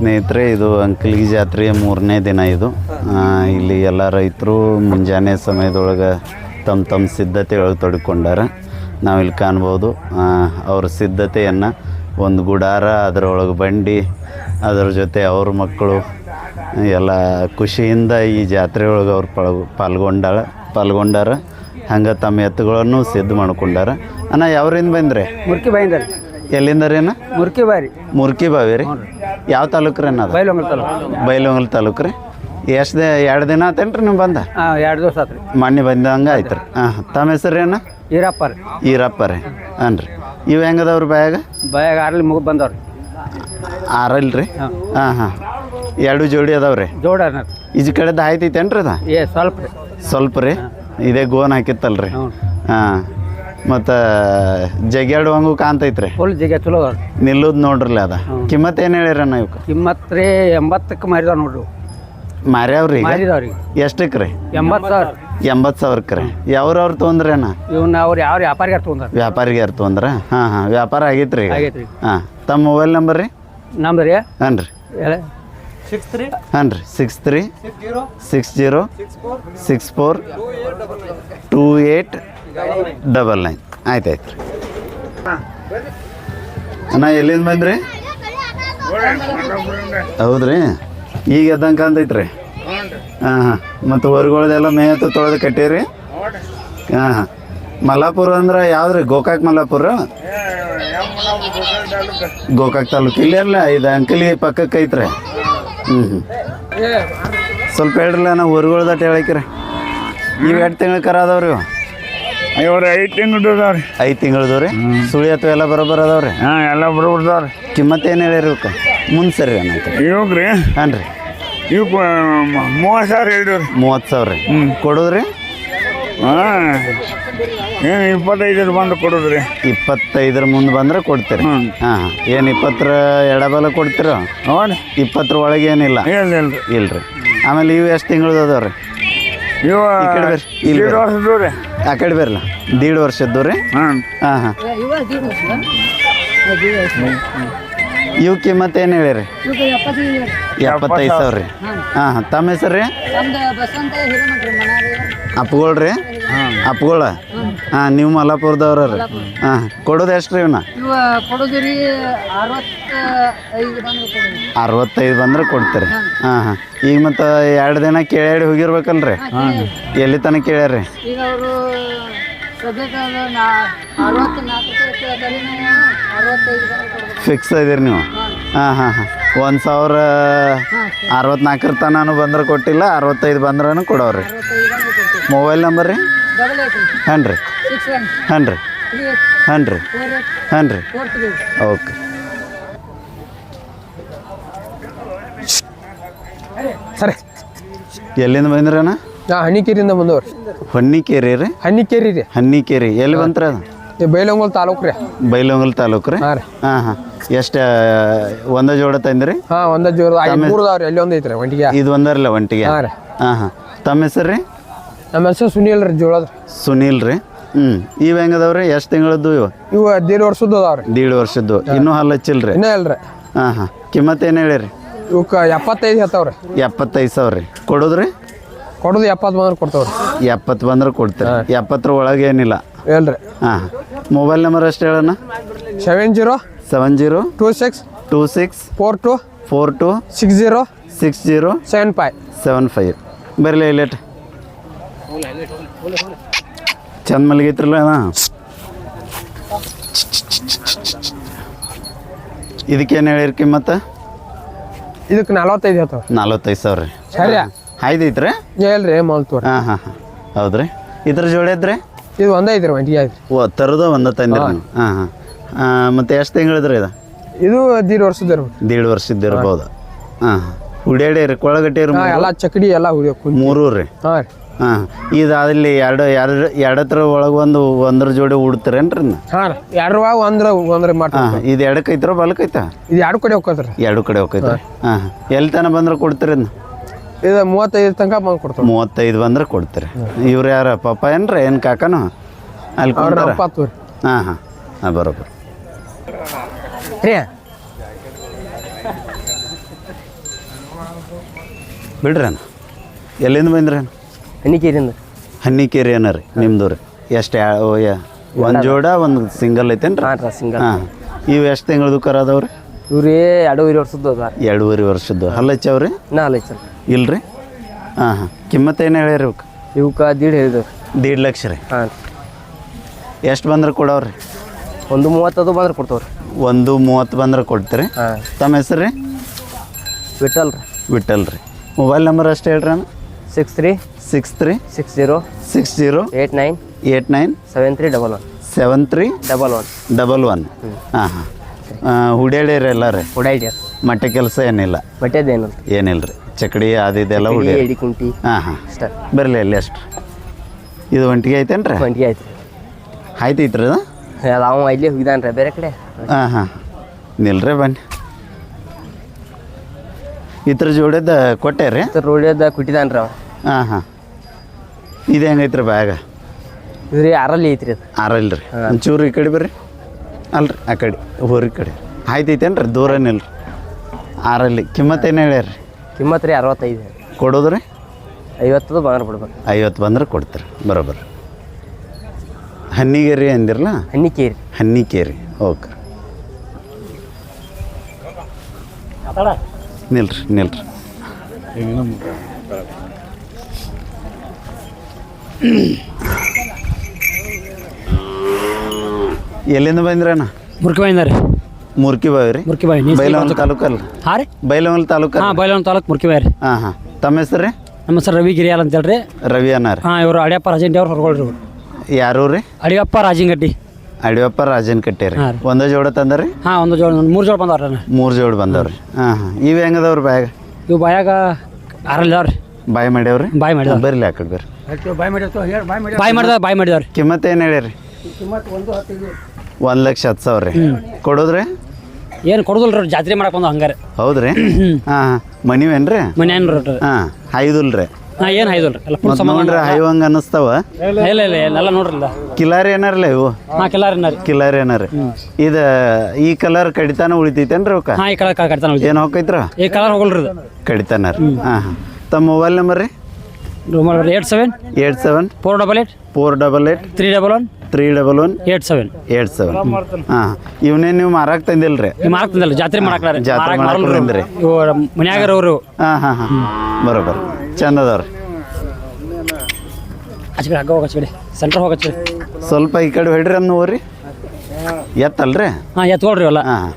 ಸ್ನೇಹಿತರೆ ಇದು ಅಂಕಲ್ಗಿ ಜಾತ್ರೆಯ ಮೂರನೇ ದಿನ ಇದು. ಇಲ್ಲಿ ಎಲ್ಲ ರೈತರು ಮುಂಜಾನೆ ಸಮಯದೊಳಗೆ ತಮ್ಮ ತಮ್ಮ ಸಿದ್ಧತೆಗಳು ತೊಡ್ಕೊಂಡಾರ. ನಾವಿಲ್ಲಿ ಕಾಣ್ಬೋದು ಅವ್ರ ಸಿದ್ಧತೆಯನ್ನು ಒಂದು ಗುಡಾರ ಅದರೊಳಗೆ ಬಂಡಿ ಅದರ ಜೊತೆ ಅವ್ರ ಮಕ್ಕಳು ಎಲ್ಲ ಖುಷಿಯಿಂದ ಈ ಜಾತ್ರೆ ಒಳಗೆ ಅವ್ರು ಪಳ ಪಾಲ್ಗೊಂಡಾಳ ಪಾಲ್ಗೊಂಡಾರ. ಹಂಗೆ ತಮ್ಮ ಎತ್ತುಗಳನ್ನು ಸಿದ್ಧ ಮಾಡ್ಕೊಂಡಾರ. ಅಣ್ಣ ಯಾವ್ರಿಂದ ಬಂದ್ರೆ? ಮುರ್ಕಿ ಬಾಯಿಂದ ಎಲ್ಲಿಂದ ರೀ ಅಣ್ಣ? ಮುರ್ಕಿ ಬಾರಿ ಮುರ್ಕಿ ಬಾವಿ ರೀ. ಯಾವ ತಾಲೂಕು ರೀ ಅನ್ನೋದು ಬೈಲೊಂಗಲ್ ತಾಲೂಕು. ಬೈಲೊಂಗಲ್ ತಾಲೂಕು ರೀ ಎಷ್ಟು ದಿ ಎರಡು ದಿನ ಆತೇನು ರೀ ನೀವು ಬಂದ? ಹಾಂ ಎರಡು ದಿವಸ ಆತ್ರಿ. ಮೊನ್ನೆ ಬಂದಂಗೆ ಆಯ್ತು ರೀ ಹಾಂ. ತಮ್ಮ ಹೆಸರು ರೀ ಅಣ್ಣ? ಈರಪ್ಪ ರೀ. ಈರಪ್ಪ ರೀ. ಹಾಂ ರೀ ಇವು ಹೆಂಗದವ್ರಿ ಬ್ಯಾಗ? ಬಾಯಾಗ ಆರಲ್ಲಿ ಮುಗಿ ಬಂದವ್ರಿ. ಆರಲ್ಲ ರೀ ಹಾಂ. ಹಾಂ. ಎರಡು ಜೋಡಿ ಅದಾವ್ರಿ? ಜೋಡ ಈಜು ಕಡೆದು ಆಯ್ತೈತೇನು ರೀ ಅದ? ಏ ಸ್ವಲ್ಪ ರೀ. ಸ್ವಲ್ಪ ರೀ? ಇದೇ ಗೋನ್ ಹಾಕಿತ್ತಲ್ರಿ? ಹಾಂ. ಮತ್ತು ಜಗ್ಯಾಡುವಂಗೂ ಕಾಣ್ತೈತ್ರಿ. ಫುಲ್ ಜಗ ಚಲೋ ನಿಲ್ಲೋದು ನಿಲ್ಲುದು ನೋಡ್ರಲ್ಲ ಅದ. ಕಿಮ್ಮತ್ ಏನು ಹೇಳಿರಣ್ಣ ಇವಕ್ಕೆ ಕಿಮ್ಮತ್ ರೀ ಎಂಬತ್ತಕ್ಕೆ ಮಾರಿದ ನೋಡ್ರಿ ಮಾರ್ಯಾವ್ರಿ ಮಾರಿದವ್ರಿ ಎಷ್ಟಕ್ಕೆ ರೀ ಎಂಬತ್ತು ಸಾವಿರ. ಎಂಬತ್ತು ಸಾವಿರಕ್ಕೆ ರೀ ಯಾವ್ರವ್ರು ತೊಂದ್ರೆ ಅಣ್ಣ ಇವನ್ನ ಅವ್ರು ಯಾವ ವ್ಯಾಪಾರಿಗಾರ ತೊಗೊಂಡಾರ ವ್ಯಾಪಾರಿಗೆ ಯಾರು ತೊಂದ್ರೆ? ಹಾಂ ಹಾಂ ವ್ಯಾಪಾರ ಆಗೈತ್ರಿ ಆಗೈತೆ ರೀ ಹಾಂ ತಮ್ಮ ಮೊಬೈಲ್ ನಂಬರ್ ರೀ? ನಮ್ದು ರೀ ಹಾಂ ರೀ ಸಿಕ್ಸ್ ತ್ರೀ ಹಾಂ ರೀ six three six zero six four two eight double nine. ಆಯ್ತು ಆಯ್ತು ರೀ ಅಣ್ಣ, ಎಲ್ಲಿಂದ ಬಂದ್ರಿ? ಹೌದ್ರಿ? ಈಗ ಎದ್ದಂಗೆ ರೀ ಹಾಂ ಹಾಂ. ಮತ್ತು ಹೊರ್ಗಳ್ದೆಲ್ಲ ಮೇಯತ್ತು ತೊಳೆದು ಕಟ್ಟೀರಿ? ಹಾಂ ಹಾಂ. ಮಲ್ಲಾಪುರ ಅಂದ್ರೆ ಯಾವ್ದು ಗೋಕಾಕ್ ಮಲ್ಲಾಪುರ? ಗೋಕಾಕ್ ತಾಲೂಕು. ಇಲ್ಲಿ ಅಲ್ಲ, ಇದು ಅಂಕಲಿ ಪಕ್ಕಕ್ಕೆ ಐತ್ರಿ. ಹ್ಞೂ ಹ್ಞೂ ಸ್ವಲ್ಪ ಹೇಳ್ರಲ್ಲ ನಾವು ಹೊರಗಳ್ದಟ್ಟು ಹೇಳಕ್ರಿ ನೀವು ಎರಡು ತಿಂಗಳು ಕರ ಅದಾವ್ರಿ? ಇವ್ರು ಐದು ತಿಂಗಳು ಅದಾವ್ರಿ ಐದು ತಿಂಗಳದು ರೀ? ಸುಳಿ ಅಥವಾ ಎಲ್ಲ ಬರೋಬ್ಬರ ಅದಾವ್ರಿ ಹಾಂ ಎಲ್ಲ ಬರೋಬ್ರದವ್ರಿ ಕಿಮ್ಮತ್ತು ಏನು ಹೇಳಿರಿ ಇವಕ್ಕೆ ಮುಂದೆ ಸರಿ ಅನ್ನೈತೆ ಇವಾಗ ಹಾಂ ರೀ. ಇವ್ ಮೂವತ್ತು ಸಾವಿರ ಹೇಳಿವ್ರಿ ಮೂವತ್ತು ಸಾವಿರ ರೀ? ಕೊಡೋದ್ರಿ? ಹಾಂ ಏನು ಇಪ್ಪತ್ತೈದರ ಬಂದು ಕೊಡೋದ್ರಿ. ಇಪ್ಪತ್ತೈದರ ಮುಂದೆ ಬಂದ್ರೆ ಕೊಡ್ತೀರಿ. ಹ್ಞೂ ಹಾಂ ಏನು ಇಪ್ಪತ್ತರ ಎಡಬಲ ಕೊಡ್ತೀರೋ? ನೋಡಿ ಇಪ್ಪತ್ತರ ಒಳಗೆ ಏನಿಲ್ಲ? ಇಲ್ಲ ಇಲ್ರಿ ಇಲ್ರಿ. ಆಮೇಲೆ ಇವು ಎಷ್ಟು ತಿಂಗಳದ್ದು ಅದಾವ್ರಿ ಈ ಕಡೆ ಬರ್ರಿ. ಇಲ್ಲಿ ಎರಡು ಬರ್ರಿ. ವರ್ಷದ್ದು ರೀ ಆ ಕಡೆ ಬರಲ್ಲ ದೀಡ್ ವರ್ಷದ್ದು ರೀ ಹಾಂ. ಹಾಂ ಹಾಂ. ಇವು ಕಿಮ್ಮತ್ತು ಏನು ಹೇಳಿರಿ? ಎಪ್ಪತ್ತೈದು ಸಾವಿರ ರೀ. ಹಾಂ. ಹಾಂ ತಮ್ಮ ಹೆಸರು ರೀ ಅಪ್ಪಗಳು ರೀ ಅಪ್ಪಗಳ? ಹಾಂ ನೀವು ಮಲ್ಲಾಪುರದವ್ರ ರೀ. ಹಾಂ ಕೊಡೋದು ಎಷ್ಟು ರೀ ಇವನ್ನ ಇವ ಅರವತ್ತೈದು ಬಂದ್ರೆ ಕೊಡ್ತೀರಿ. ಹಾಂ. ಹಾಂ ಈಗ ಮತ್ತು ಎರಡು ದಿನ ಕೇಳಿ ಹೋಗಿರ್ಬೇಕಲ್ರಿ? ಎಲ್ಲಿ ತನಕ ಕೇಳ್ಯಾರಿ? ಈಗ ಅವರು ಸದ್ಯಕ್ಕೆ ನಾ ಫಿಕ್ಸ್ ಇದೀರಿ ನೀವು ಹಾಂ. ಹಾಂ ಹಾಂ ಒಂದು ಸಾವಿರ ಅರವತ್ತ್ನಾಲ್ಕರ ತನೂ ಬಂದ್ರೆ ಕೊಟ್ಟಿಲ್ಲ ಅರವತ್ತೈದು ಬಂದ್ರೂ ಕೊಡೋರಿ ಮೊಬೈಲ್ ನಂಬರ್ ರೀ? ಹಾಂ ರೀ ಹಾಂ ರೀ ಹಾಂ ರೀ ಹಾಂ ರೀ ಓಕೆ ಸರಿ. ಎಲ್ಲಿಂದ ಬಂದ್ರಣ್ಣ ನಾ ಹಣ್ಣಿಕೇರಿಯಿಂದ ಬಂದವ್ರಿ. ಹೊನ್ನಿಕೇರಿ ರೀ? ಹನ್ನಿಕೇರಿ ರೀ. ಹನ್ನಿಕೇರಿ. ಎಲ್ಲಿ ಬಂತ್ರ ಅದು? ಈ ಬೈಲಂಗೋಲ್ ತಾಲೂಕು ರೀ. ಬೈಲೊಂಗಲ್ ತಾಲೂಕು ರೀ? ಹಾಂ ರೀ. ಹಾಂ ಹಾಂ. ಎಷ್ಟು ಒಂದ ಜೋಡ ತಂದ್ರಿ? ಹಾಂ ಒಂದ ಜೋರ ಮೂರು ಅದಾವ್ರಿ ಅಲ್ಲಿ ಒಂದು ಐತ್ರಿ ಒಂಟಿಗೆ. ಇದು ಒಂದರಲ್ಲ ಒಂಟಿಗೆ? ಹಾಂ ರೀ. ಹಾಂ ಹಾಂ. ತಮ್ಮ ಹೆಸರು ರೀ? ನಮ್ಮ ಹೆಸರು ಸುನೀಲ್ ರೀ ಜೋಳದ ಸುನೀಲ್ ರೀ. ಹ್ಞೂ ಇವು ಹೆಂಗದವ್ರಿ ಎಷ್ಟು ತಿಂಗಳದ್ದು ಇವು? ಇವು ದೀಡ್ ವರ್ಷದ್ದು ಅದಾವ್ರಿ ದೀಡ್ ವರ್ಷದ್ದು. ಇನ್ನೂ ಹಲ್ಲು ಹಚ್ಚಿಲ್ರಿ ಇನ್ನೂ ಇಲ್ರಿ ಹಾಂ ಹಾಂ. ಕಿಮ್ಮತ್ತು ಏನು ಹೇಳಿರಿ? ಇವಕ್ಕೆ ಎಪ್ಪತ್ತೈದು ಹೇಳ್ತಾವ್ರಿ ಎಪ್ಪತ್ತೈದು ಸಾವಿರ ರೀ. ಕೊಡೋದ್ರಿ ಕೊಡೋದು ಎಪ್ಪತ್ತು ಬಂದ್ರೆ ಕೊಡ್ತಾವ್ರಿ ಎಪ್ಪತ್ತು ಬಂದ್ರೆ ಕೊಡ್ತೀರಿ. ಎಪ್ಪತ್ತರ ಒಳಗೆ ಏನಿಲ್ಲ. ಹೇಳ್ರಿ ಹಾಂ. ಮೊಬೈಲ್ ನಂಬರ್ ಎಷ್ಟು ಹೇಳೋಣ seven zero seven zero two six two six four two four two six zero six zero seven five. Seven five. ಬರಲಿ ಇಲ್ಲೇಟ್ ಚಂದ ಮಲಗೈತ್ರಲ್ಲ ಇದಕ್ಕೇನು ಹೇಳಿರಿ ಕಿಮ್ಮತ್ತ ಇದಕ್ಕೆ ನಲವತ್ತೈದು ಹೇಳ್ತಾವ್ರಿ. ನಲ್ವತ್ತೈದು ಸಾವಿರ ರೀ. ಸರಿ. ಐತ್ರಿ? ಹೇಳ್ರಿ ಹಾಂ ಹಾಂ ಹಾಂ. ಹೌದ್ರಿ. ಇದ್ರ ಜೋಡಿ ಐತ್ರಿ? ಇದು ಒಂದೇ ಐತ್ರಿ ಒಂಟಿ ಐತ್ರಿ. ಓ ತರದ ಒಂದು ತಂದಿರಿ ನೀವು ಹಾಂ. ಹಾಂ ಮತ್ತೆ ಎಷ್ಟು ತಿಂಗಳಿದ್ರಿ ಇದು? ಇದು ಹದಿನೈದು ವರ್ಷದ ಇರ್ಬೇಕು. ದೀಡ್ ವರ್ಷದ ಇರ್ಬೋದು. ಹಾಂ ಹುಡಿಯಾಡಿ ರೀ ಕೊಳಗಟ್ಟಿ ಎಲ್ಲ ಚಕಡಿ ಎಲ್ಲ ಹುಡಿಯೋ ಮೂರೂ ಮೂರು ರೀ. ಹಾಂ ರೀ. ಹಾಂ ಇದು ಅಲ್ಲಿ ಎರಡು ಎರಡು ಎರಡತ್ರ ಒಳಗೆ ಒಂದು ಒಂದ್ರ ಜೋಡಿ ಉಡ್ತೀರೇನ್ರಿ? ಹಾಂ ರೀ ಒಂದರ ಒಂದ್ರ ಹಾಂ ಇದು ಎರಡು ಐತ್ರ ಬಲಕೈತ ಇದು ಎರಡು ಕಡೆ ಹೋಗ್ತದ್ರಿ ಎರಡು ಕಡೆ ಹೋಗ್ತೈತೆ ಹಾಂ ಎಲ್ಲಿ ತನಕ ಬಂದ್ರೆ ಕೊಡ್ತೀರಿ ಇದು ಮೂವತ್ತೈದು ತನಕ ಬಂದು ಕೊಡ್ತಾರೆ ಮೂವತ್ತೈದು ಬಂದ್ರೆ ಕೊಡ್ತೀರಿ. ಇವ್ರು ಯಾರ ಪಾಪ ಏನ್ರಿ ಏನು ಕಾಕನು? ಅಲ್ಲಿ ಹಾಂ ಹಾಂ ಹಾಂ ಬರೋಬ್ಬರ. ರೀ. ಬಿಡ್ರೇನ ಎಲ್ಲಿಂದ ಬಂದ್ರೇನು ಹನಿಕೇರಿಂದ ಹನ್ನಿಕೇರಿ ಏನ ರೀ ನಿಮ್ದು ರೀ ಎಷ್ಟು ಒಂದು ಜೋಡ ಒಂದು ಸಿಂಗಲ್ ಐತೇನ್ರಿ? ಹಾಂ ರೀ ಸಿಂಗಲ್. ಹಾಂ. ಇವು ಎಷ್ಟು ತಿಂಗಳದು ಕರ ಅದಾವ್ರಿ? ಇವ್ರಿ ಎರಡೂವರೆ ವರ್ಷದ್ದು ಅದ ಎರಡೂವರೆ ವರ್ಷದ್ದು. ಹಲ್ಲಚ್ಚವ್ರಿ ನಾ ಹಲ್ಲಚ್ಚ ಇಲ್ರಿ? ಹಾಂ ಹಾಂ. ಕಿಮ್ಮತ್ತು ಏನು ಹೇಳ್ಯಾರ ಇವಕ್ಕೆ ಇವಕ್ಕೆ ದೀಡ್ ಹೇಳಿದವ್ರಿ. ದೀಡ್ ಲಕ್ಷ ರೀ. ಹಾಂ ಎಷ್ಟು ಬಂದ್ರೆ ಕೊಡವ್ರಿ? ಒಂದು ಮೂವತ್ತದು ಬಂದ್ರೆ ಕೊಡ್ತವ್ರಿ. ಒಂದು ಮೂವತ್ತು ಬಂದ್ರೆ ಕೊಡ್ತೀರಿ? ಹಾಂ. ತಮ್ಮ ಹೆಸರು ರೀ ಬಿಟ್ಟಲ್ ರೀ. ವಿಠಲ್ ರೀ. ಮೊಬೈಲ್ ನಂಬರ್ ಅಷ್ಟೇ ಹೇಳ್ರಿ six three six three six zero six zero eight nine eight nine seven three double one. Seven three double one. Double one. ಹಾಂ ಹಾಂ. ಹುಡ್ಯಾಡಿರಿ ಎಲ್ಲ ರೀ? ಹೊಡೈಡ್ಯಾರ ಮಟ್ಟೆ ಕೆಲಸ ಏನಿಲ್ಲ? ಮಟ್ಟದೇನು ಏನಿಲ್ಲ. ರೀ. ಚಕಡಿ ಅದಿದೆಲ್ಲ ಹುಡಿ ಎಡಿ ಕುಂಟಿ. ಹಾಂ ಹಾಂ. ಬರಲಿ ಅಲ್ಲಿ ಅಷ್ಟು. ಇದು ಒಂಟಿಗೆ ಐತೇನು ರೀ ಐತೆ ಆಯ್ತು ರೀ ಆಯ್ತೈತ್ರಿ ಅದು ಅವ ಇಲ್ಲಿ ಹೋಗಿದಾನ ರೀ ಬೇರೆ ಕಡೆ. ಹಾಂ ಹಾಂ. ನಿಲ್ರಿ ಬನ್ನಿ. ಇದ್ರ ಜೋಡಿದ ಕೊಟ್ಟೆ ರೀ? ರೋಡ್ಯದ ಕೊಟ್ಟಿದ್ದಾನೆ ರೀ ಅವ. ಹಾಂ ಹಾಂ. ಇದು ಹೆಂಗೈತ್ರಿ ಬ್ಯಾಗ? ಇದ್ರಿ ಆರಲ್ಲಿ ಅರಲ್ಲಿ ಐತ್ರಿ ಅದು. ಆರಲ್ಲ ರೀ ಒಂಚೂರು ಈ ಕಡೆ ಬರ್ರಿ. ಅಲ್ರಿ ಆ ಕಡೆ ಹೋರಿ ಕಡೆ. ಆಯ್ತೈತೇನು ರೀ ದೂರ ರೀ ಆರಲ್ಲಿ ಕಿಮ್ಮತ್ತೇನು ಹೇಳ್ಯಾರ ಕಿಮ್ಮತ್ ರೀ ಅರವತ್ತೈದು. ಕೊಡೋದು ರೀ ಐವತ್ತು ಬಂದ್ರೆ ಬಿಡ್ಬೇಕು. ಐವತ್ತು ಬಂದ್ರೆ ಕೊಡ್ತಾರೆ. ಬರೋಬ್ಬರ. ಹನ್ನಿಗೇರಿ ಅಂದಿರಲ್ಲ? ಹನ್ನಿಕೇರಿ ಹನ್ನಿಕೇರಿ ಓಕೆ. ನಿಲ್ರಿ ನಿಲ್ರಿ. ಎಲ್ಲಿಂದ ಬಂದ್ರಣ್ಣ ಮುರ್ಕಿಬಾಯಿಂದ ರೀ. ಮುರ್ಕಿ ಬಾವಿ ರೀ ಮುರ್ಕಿಬಾಯಿ ನೀ ಬೈಲವಲ್ ತಾಲೂಕಲ್ಲ? ಹಾಂ ರೀ. ಬೈಲವಲ್ ತಾಲೂಕು ಹಾಂ ಬೈಲವನ್ ತಾಲೂಕು ಮುರ್ಕಿಬಾಯಿ ರೀ. ಹಾಂ ಹಾಂ. ತಮ್ಮ ಹೆಸರು ರೀ? ನಮ್ಮ ಹೆಸರು ರವಿ ಗಿರಿಯಾಲ್ ಅಂತ ಹೇಳ್ರಿ ರವಿ ಅನ್ನ ರೀ. ಹಾಂ ಇವರು ಅಡಿಯಪ್ಪ ರಾಜಂಟಿ ಅವ್ರು ಹೊರಗೊಳ್ರಿ ಇವರು. ಯಾರು ರೀ? ಅಡಿಯಪ್ಪ ರಾಜಿಂಗಡ್ಡಿ ಅಡಿಯಪ್ಪ ರಾಜನ್ ಕಟ್ಟೆ ರೀ. ಹಾಂ ರೀ. ಒಂದೇ ಜೋಡ ತಂದ್ರಿ? ಹಾಂ ಒಂದು ಜೋಡ ಮೂರು ಜೋಡ ಬಂದವ್ರಿ ಮೂರು ಜೋಡ ಬಂದವ್ರಿ. ಹಾಂ ಹಾಂ. ಇವು ಹೆಂಗದವ್ರಿ ಬಾಯಾಗ? ಇವು ಬಾಯಾಗ ಆರಲ್ಲ ಇದಾವ್ರಿ ಬಾಯ್ ಮಾಡ್ಯಾವ್ರಿ? ಬಾಯ್ ಮಾಡಿ ಬರ್ಲಿ ಆ ಕಡೆ ಬರ್ರಿ ಬಾಯ್ ಮಾಡಿದ ಬಾಯ್ ಮಾಡಿದಾವ್ರಿ. ಕಿಮ್ಮತ್ ಏನು ಹೇಳಿರಿ ಒಂದು ಲಕ್ಷ ಹತ್ತು ಸಾವಿರ ರೀ. ಕೊಡೋದ್ರಿ? ಏನು ಕೊಡೋದಿಲ್ಲ ರೀ ಜಾತ್ರೆ ಮಾಡಕ್ಕೆ ಬಂದು ಹಂಗಾರೆ. ಹೌದ್ರಿ? ಹಾಂ ಹಾಂ. ಮನಿವೇನ್ರಿ ಮನೆ ಏನು ರೀ ಹಾಂ ಐದುಲ್ರಿ ಹಾಂ ಏನು ರೀ ಎಲ್ಲ ಫುಲ್ ಮತ್ತು ಸಮಾನ ನೋಡ್ರಿ ಹೈವಂಗ ಅನ್ನಿಸ್ತಾವ ಇಲ್ಲ ಇಲ್ಲ ಇಲ್ಲ ಎಲ್ಲ ನೋಡ್ರಿ ಇಲ್ಲ ಕಿಲಾರಿ ಏನಾರಲ್ಲ ಇವು? ಹಾಂ ಕೆಲಾರ ರೀ ಕಿಲಾರಿ ಏನಾರ ಇದು ಈ ಕಲರ್ ಕಡಿತಾನ ಉಳಿತೈತೇನ್ರಿ ಅವಕ್ಕ ಹಾಂ ಈ ಕಲರ್ ಕಡ್ತಾನ ಏನು ಹೋಗೈತ್ರ ಈ ಕಲರ್ ಹೋಗಲ್ರಿ ಇದು. ಕಡಿತಾನ ರೀ. ಹಾಂ ಹಾಂ. ತಮ್ಮ ಮೊಬೈಲ್ ನಂಬರ್ ರೀ? Eight seven eight seven four double eight four double eight three double one three double one eight seven eight seven ಹಾಂ. ಇವನೇ ನೀವು ಮಾರಾಕ್ ತಂದಿಲ್ಲ ನೀವು ಮಾರಕ್ ತಂದಲ್ಲ ಜಾತ್ರೆ ಮಾಡಕ್ಲಾರ ಜಾತ್ರೆ ಮಾಡಕ್ ಬಂದ್ರಿ. ಇವು ಮನ್ಯಾಗರ ಅವರು ಹಾಂ ಹಾಂ ಹಾಂ. ಬರೋಬ್ಬರ ಚಂದ ಅದಾವ್ರಿ ಆಚೆ ಹಗ್ಗ ಹೋಗಿ ಆಚೆ ಕಡೆ ಸೆಂಟ್ರ್ ಸ್ವಲ್ಪ ಈ ಕಡೆ ಹೊಡ್ರಿ ಅನ್ನ ಹೋಗ್ರಿ ಎತ್ತಲ್ರಿ? ಹಾಂ ಎತ್ಕೊಳ್ರಿ ಅಲ್ಲ ಹಾಂ.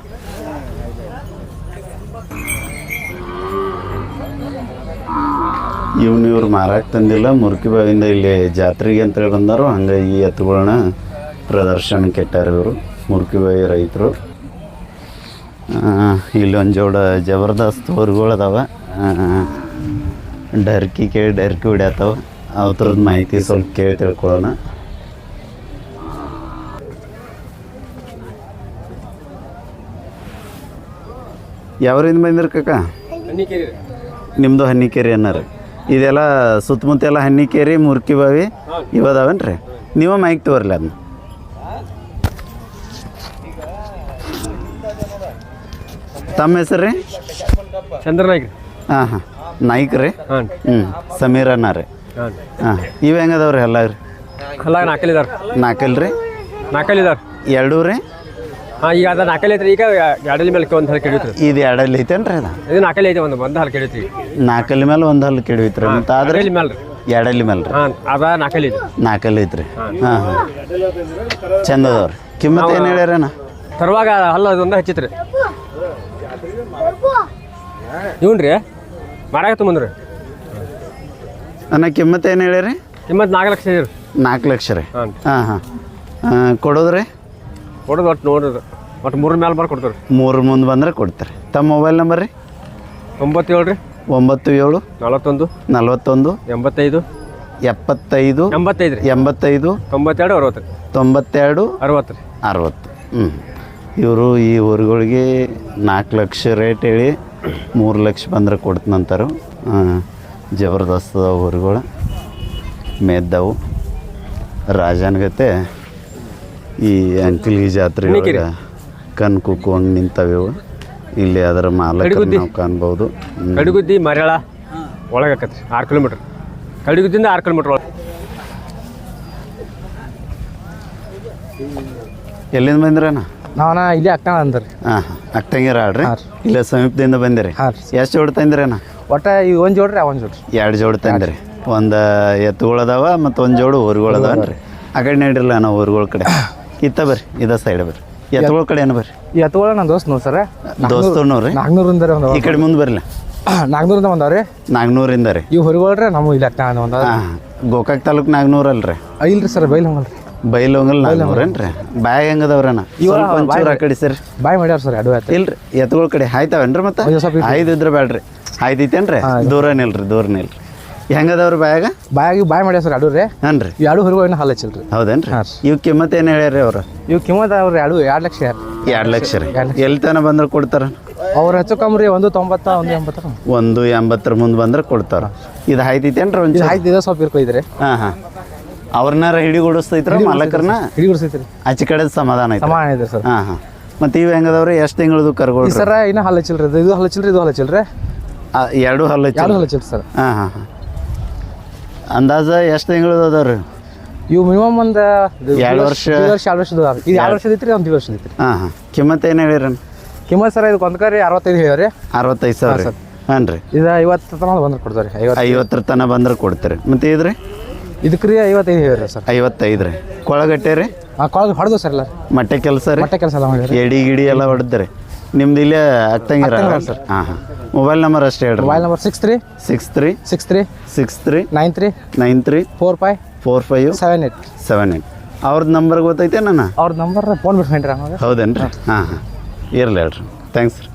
ಇವ್ನು ಇವ್ರು ಮಾರಾಕ್ ತಂದಿಲ್ಲ ಮುರುಕಿ ಬಾವಿಂದ ಇಲ್ಲಿ ಜಾತ್ರೆಗೆ ಅಂತೇಳಿ ಬಂದರು. ಈ ಎತ್ತುಗಳನ್ನ ಪ್ರದರ್ಶನಕ್ಕೆ ಇಟ್ಟಾರ ಇವರು ಮುರುಕಿ ಬಾವಿ ರೈತರು ಇಲ್ಲೊಂದು ಜೋಡ ಜಬರ್ದಸ್ತ್ ಊರುಗಳು ಅದಾವ ಡರ್ಕಿ ಕೇಳಿ ಡರ್ಕಿ ಹೊಡ್ಯಾತವ. ಅವ್ರದ್ದು ಮಾಹಿತಿ ಸ್ವಲ್ಪ ಕೇಳಿ ತಿಳ್ಕೊಳ್ಳೋಣ ಯಾವ್ರಿಂದ ಬಂದಿರ ಕಾಕ? ನಿಮ್ಮದು ಹನ್ನಿಕೇರಿ ಅನ್ನಾರ. ಇದೆಲ್ಲ ಸುತ್ತಮುತ್ತ ಎಲ್ಲ ಹನ್ನಿಕೇರಿ ಮುರ್ಕಿ ಬಾವಿ ಇವು ಅದಾವೇನು ರೀ ನೀವು ಮೈಕ್ ತಗೋರಲ್ಲ ಅದನ್ನ ತಮ್ಮ ಹೆಸರು ರೀ ಚಂದ್ರನಾಯ್ಕ. ಹಾಂ ಹಾಂ. ನಾಯ್ಕ ರೀ ಹ್ಞೂ ಸಮೀರ್ ಅಣ್ಣ ರೀ. ಹಾಂ. ಇವು ಹೆಂಗದವ್ರಿ ಎಲ್ಲ ರೀ ಕಲ್ಲ ನಾಕಲ್ ನಾಲ್ಕಲ್ ರೀ ಇದ್ದಾರೆ ಎರಡೂ ರೀ ಹಾಂ ಈಗ ಅದ ನಾಲ್ಕಲ್ಲಿ ಐತ್ರಿ. ಈಗ ಎರಡಲ್ಲಿ ಮೇಲೆ ಒಂದು ಹಲ್ ಕೆಡಿತ್ರಿ ಇದು ಎರಡಲ್ಲಿ ಐತೇನು ರೀ ಅದು ಇದು ನಾಲ್ಕಲ್ಲಿ ಐತೆ ಒಂದು ಒಂದು ಹಲ್ ಕೆಡಿತ್ರಿ ನಾಲ್ಕಲ್ಲಿ ಮೇಲೆ ಒಂದು ಹಲ್ಲು ಕೆಡವಿತ್ರಿ ಮತ್ತು ಆದ್ರೆ ಎರಡಲ್ಲಿ ಮೇಲೆ ರೀ ಎರಡಲ್ಲಿ ಮೇಲೆ ರೀ ಹಾಂ ಅದ ನಾಲ್ಕಲ್ಲಿ ಐತೆ. ನಾಲ್ಕಲ್ಲಿ ಐತ್ರಿ. ಹಾಂ. ಹಾಂ ಚಂದ ಅದಾವ್ರಿ ಕಿಮ್ಮತ್ತು ಏನು ಹೇಳ್ಯಾರಣ್ಣ ತರುವಾಗ ಹಲ್ಲ ಅದೊಂದು ಹಚ್ಚಿತ್ರಿ. ಇವನ್ ರೀ ಮಾರಾಕ ತೊಗೊಂಡ್ರಿ ಅಣ್ಣ ಕಿಮ್ಮತ್ ಏನು ಹೇಳ್ಯಾರಿ? ಕಿಮ್ಮತ್ ನಾಲ್ಕು ಲಕ್ಷ ರೀ ನಾಲ್ಕು ಲಕ್ಷ ರೀ. ಹಾಂ. ಹಾಂ ಹಾಂ. ಕೊಡೋದ್ರಿ? ಕೊಡೋದು ಒಟ್ಟು ನೋಡ್ರಿ ಒಟ್ಟು ಮೂರು ಮೇಲೆ ಬರ್ ಕೊಡ್ತಾರೆ? ಮೂರು ಮುಂದೆ ಬಂದ್ರೆ ಕೊಡ್ತಾರೆ. ತಮ್ಮ ಮೊಬೈಲ್ ನಂಬರ್ ರೀ? ಒಂಬತ್ತೇಳು ರೀ? ಒಂಬತ್ತು ಏಳು ನಲವತ್ತೊಂದು ನಲವತ್ತೊಂದು ಎಂಬತ್ತೈದು ಎಪ್ಪತ್ತೈದು ಎಂಬತ್ತೈದು ರೀ. ಎಂಬತ್ತೈದು ತೊಂಬತ್ತೆರಡು ಅರವತ್ತು ರೀ. ತೊಂಬತ್ತೆರಡು ಅರವತ್ತು ರೀ. ಅರವತ್ತು. ಹ್ಞೂ ಇವರು ಈ ಊರುಗಳಿಗೆ ನಾಲ್ಕು ಲಕ್ಷ ರೇಟ್ ಹೇಳಿ ಮೂರು ಲಕ್ಷ ಬಂದ್ರೆ ಕೊಡ್ತ ಜಬರ್ದಸ್ತ್ ಊರುಗಳು. ಮೇದ್ದವು. ರಾಜನಗತೆ ಈ ಅಂಕಲಿ ಜಾತ್ರೆ ಒಳಗೆ ಕಣ್ ಕುಕ್ಕುವಂಗೆ ನಿಂತವೆ ಇವು. ಇಲ್ಲಿ ಅದರ ಮಾಲಕರು ಕಡಿಗುದ್ದಿ. ನಾವು ಕಾಣ್ಬೋದು. ಹ್ಮ್. ಕಡಿಗುದ್ದಿ ಮರ್ಯಾಳ ಒಳಗೆ ಆಕತ್ರಿ ಆರು ಕಿಲೋಮೀಟ್ರ್. ಕಡಿಗುದ್ದಿಂದ ಆರು ಕಿಲೋಮೀಟ್ರ್ ಒಳಗೆ. ಎಲ್ಲಿಂದ ಬಂದ್ರಣ್ಣ ನಾವನ ಇಲ್ಲಿ ಅಕ್ಕ ಅಂದ್ರಿ. ಹಾಂ ಹಾಂ. ಅಕ್ಕಂಗಿರ ಆಡ್ರಿ ಇಲ್ಲೇ ಸಮೀಪದಿಂದ ಬಂದಿರಿ? ಹಾಂ ಎಷ್ಟು ಜೋಡಿ ತಂದಿರಣ್ಣ ಒಟ್ಟ ಈ ಒಂದು ಜೋಡ್ರಿ ಆ ಒಂದು ಜೋಡ್ರಿ. ಎರಡು ಜೋಡಿ ತಂದ್ರಿ. ಒಂದು ಎತ್ತುಗಳದಾವ ಮತ್ತು ಒಂದು ಜೋಡು ಊರುಗಳದಾವನ್ರಿ ಆ ಕಡೆ ನಡೀರಲ್ಲ ನಾವು ಊರುಗಳ ಕಡೆ. ಇತ್ತ ಬರ್ರಿ ಇದ ಸೈಡ್ ಬರ್ರಿ. ಎತ್ತುಗಳ ಕಡೆ ಏನು ಬರ್ರಿ. ಎತ್ತುಗಳ ನನ್ನ ದೋಸ್ತ್ ನೋಡಿ ಸರ್? ದೋಸ್ತನವ್ರಿ ನಾಲ್ಕುನೂರಿಂದ ಒಂದು ಈ ಕಡೆ ಮುಂದೆ ಬರಲಿ ನಾಲ್ಕುನೂರಿಂದ ರೀ ನಾಗ್ನೂರಿಂದ ರೀ. ಇವು ಹೊರಗೊಳ್ರಿ ನಮ್ಮ ಇಲ್ಲಿ ಅಕ್ಕ ಒಂದು ಗೋಕಾಕ್ ತಾಲೂಕು ನಾಗ್ನೂರು ಅಲ್ರಿ. ಇಲ್ರಿ ಸರ್ ಬೈಲ್ ಹಂಗಲ್ರಿ ಹೋಗಲ್ ನಾಲ್ಕನೂರೇನ್ರಿ ಬಾಯ್ ಹೆಂಗದವ್ರಣ್ಣ ಸ್ವಲ್ಪ ಒಂಚೂರು ಆ ಕಡೆ ಸರ್. ಬಾಯ್ ಮಾಡ್ಯಾರ ಸರ್ ಆಯ್ತು ಇಲ್ರಿ ಎತ್ತುಗಳ ಕಡೆ. ಆಯ್ತಾವೇನ್ರಿ ಮತ್ತೆ? ಐದು ಇದ್ರೆ ಬೇಡ್ರಿ ಆಯ್ತೈತೇನ್ರಿ? ದೂರ ನಿಲ್ರಿ ದೂರ ನಿಲ್ರಿ ಹೆಂಗದವ್ರಿ ಬಾಯಾಗ? ಬಾಯಾಗಿ ಬಾಯ್ ಮಾಡ್ಯಾರ ಸರ್ ಎರಡು ರೀ. ರೀ. ಎರಡು ಹೊರಗೂ ಏನು ಹಾಲು ಹಚ್ಚಿಲ್ರಿ. ಹೌದೇನ್ರಿ? ಇವ್ ಕಿಮ್ಮತ್ ಏನು ಹೇಳ್ಯಾರಿ ಅವ್ರು? ಇವು ಕಿಮ್ಮತ್ ಅವ್ರ ಎರಡು ಎರಡು ಲಕ್ಷ ಯಾರು ಎರಡು ಲಕ್ಷ ರೀ. ಎಲ್ಲಿ ತನ ಬಂದ್ರೆ ಕೊಡ್ತಾರ? ಅವ್ರು ಹೆಚ್ಚು ಕಮ್ಮಿ ರೀ ಒಂದು ತೊಂಬತ್ತ ಒಂದು ಎಂಬತ್ತರ. ಒಂದು ಎಂಬತ್ತರ ಮುಂದೆ ಬಂದ್ರೆ ಕೊಡ್ತಾರ. ಇದು ಹಾಯ್ತೈತೇನ್ರಿ ಒಂದು ಒಂಚೂರು? ಇದೆ ಸ್ವಲ್ಪ ಇರ್ಕೊಯ್ದ್ರಿ ಹಾಂ ಹಾಂ. ಅವ್ರನ್ನಾರ ಹಿಡಿಗೂಡಿಸ್ತೈತ್ರ ಮಾಲಕರನ್ನ? ಹಿಡಿ ಬಿಡ್ಸೈತ್ರಿ ಆಚೆ ಕಡೆ ಸಮಾಧಾನ ಐತೆ ಸಮಾಧಾನ ಇದೆ ಸರ್. ಹಾಂ ಹಾಂ. ಮತ್ತು ಇವು ಹೆಂಗದವ್ರಿ? ಎಷ್ಟು ತಿಂಗಳದು ಈ ಸರ್ ಇನ್ನೂ ಹಲ್ಲ ಹಚ್ಚಿಲ್ರಿ ಇದು ಇದು ಹಲ್ಲ ಹಚ್ಚಿಲ್ರಿ ಇದು ಹಲ್ಲ ಹಚ್ಚಿಲ್ರಿ? ಎರಡು ಹಲ್ಲು ಎರಡು ಹಲ್ಲ ಹಚ್ಚಿಲ್ರಿ ಸರ್. ಹಾಂ ಹಾಂ ಹಾಂ. ಅಂದಾಜ ಎಷ್ಟು ತಿಂಗಳು ಅದಾವ ರೀ? ಇವು ಮಿನಿಮಮ್ ಒಂದು ಎರಡು ವರ್ಷ. ವರ್ಷ. ಎರಡು ವರ್ಷದ. ಇದು ಎರಡು ವರ್ಷದ ಐತ್ರಿ ಒಂದು ವರ್ಷದ ಐತ್ರಿ. ಹಾಂ ಹಾಂ. ಕಿಮ್ಮತ್ ಏನು ಹೇಳಿರನ್ ಕಿಮ್ಮತ್ ಸರ್ ಇದು ಕೊಂದ್ಕ ರೀ ಅರವತ್ತೈದು ಹೇಳಿ ಅರವತ್ತೈದು ಸಾವಿರ ಸರ್. ಹಾಂ ರೀ. ಇದು ಐವತ್ತು ತನಕ ಬಂದ್ರೆ ಕೊಡ್ತಾರೆ ಐವತ್ತು. ಐವತ್ತರ ತನಕ ಬಂದ್ರೆ ಕೊಡ್ತೀರಿ. ಮತ್ತು ಇದ್ರಿ? ಇದಕ್ಕೆ ರೀ ಐವತ್ತೈದು ಹೇಳಿರಿ ಸರ್. ಐವತ್ತೈದು ರೀ. ಕೊಳಗಟ್ಟೆ ರೀ? ಆ ಕೊಳಗೆ ಹೊಡೆದು ಸರ್ ಎಲ್ಲ ಮಟ್ಟೆ ಕೆಲಸ ರೀ? ಮಟ್ಟೆ ಕೆಲಸ ಎಲ್ಲ ಮಾಡಿ ಎಡಿ ಗಿಡಿ ಎಲ್ಲ ಹೊಡೆದ್ರಿ. ನಿಮ್ದು ಇಲ್ಲೇ ಆಗ್ತಂಗಿರ ಸರ್. ಹಾಂ ಹಾಂ. ಮೊಬೈಲ್ ನಂಬರ್ ಅಷ್ಟೇ ಹೇಳಿ mobile number six three six three six three six three nine three nine three four five four five seven eight seven eight ಅವ್ರದ್ದು ನಂಬರ್ ಗೊತ್ತೈತೆ ನಾನು ಅವ್ರ ನಂಬರ್ ಫೋನ್ ಬಿಟ್ಕೊಂಡ್ರಿ ಅವಾಗ ಹೌದೇನ್ರಿ? ಹಾಂ ಹಾಂ. ಇರಲಿ ಹೇಳ್ರಿ. ಥ್ಯಾಂಕ್ಸ್ ರೀ.